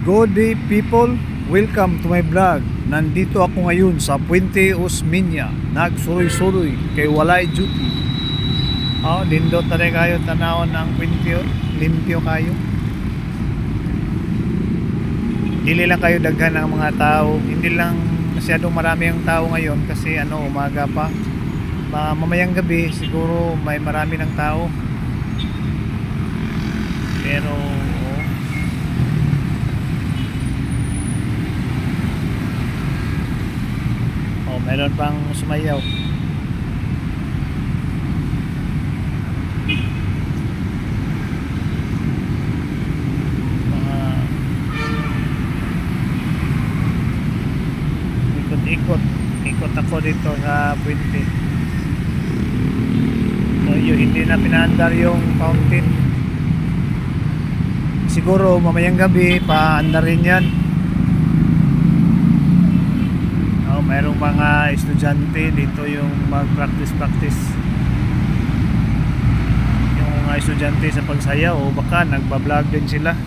Good day people, welcome to my vlog. Nandito ako ngayon sa Puente Osmeña. Nagsuroy-suroy kay Walay Duty. Oh, dindot na rin kayo tanawon ng Puente. Limpyo kayo. Dili lang kayo daghan ng mga tao. Hindi lang masyadong marami ang tao ngayon kasi ano, umaga pa. Ma- mamayang gabi siguro may marami ng tao. Pero oh, Oh, meron pang sumayaw. Mga ikot-ikot. Ikot ako dito sa puente. So, yun, hindi na pinaandar yung fountain. Siguro mamayang gabi paandar rin yan. Oh, mayroong mga estudyante dito yung mag-practice-practice. Yung mga estudyante sa pagsayaw o baka nagba-vlog din sila.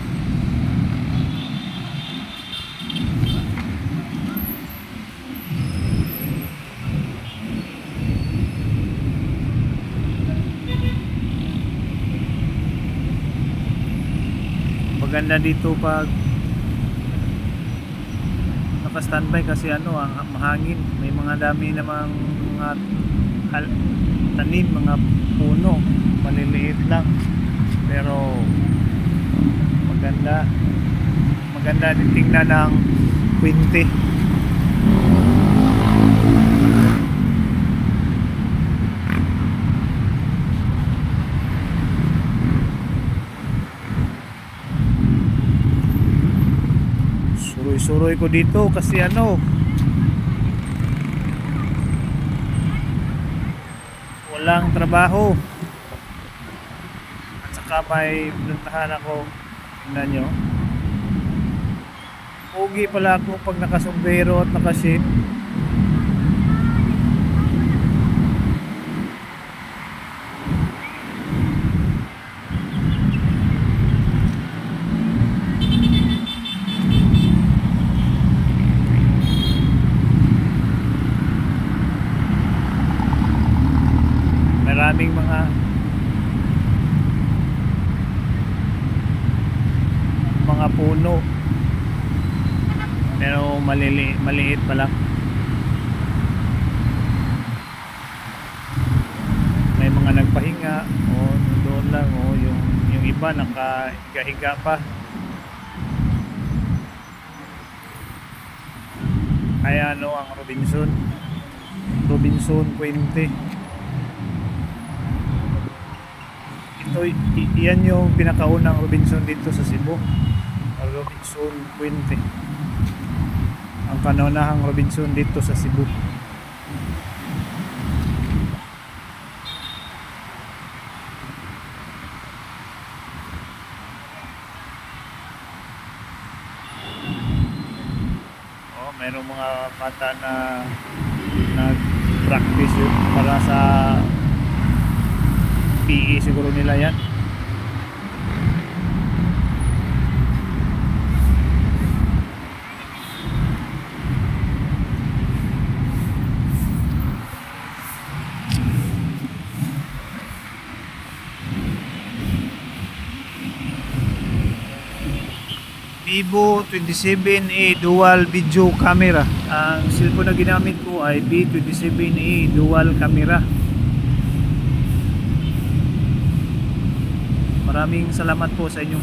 Maganda dito pag naka-standby kasi ano, ah, ang mahangin. May mga dami namang mga hal, tanim, mga puno, maliliit lang. Pero maganda. Maganda din tingnan ng 20. suroy ko dito kasi ano walang trabaho. At saka may pinuntahan ako tingnan nyo. Pogi pala ako pag nakasombrero at nakasin maraming mga mga puno. Pero malili, maliit pa lang may mga nagpahinga. O doon lang. O yung, yung iba nakahiga-higa pa. Kaya ano ang Robinson. Robinson Puente ito yan yung pinakaunang Robinson dito sa Cebu. Robinson Puente. Ang kanunahang Robinson dito sa Cebu. Oh mayroong mga bata na nag-practice yun para sa PE siguro nila yan Vivo 27A dual video camera. Ang cellphone na ginamit ko ay B27A dual camera. Maraming salamat po sa inyong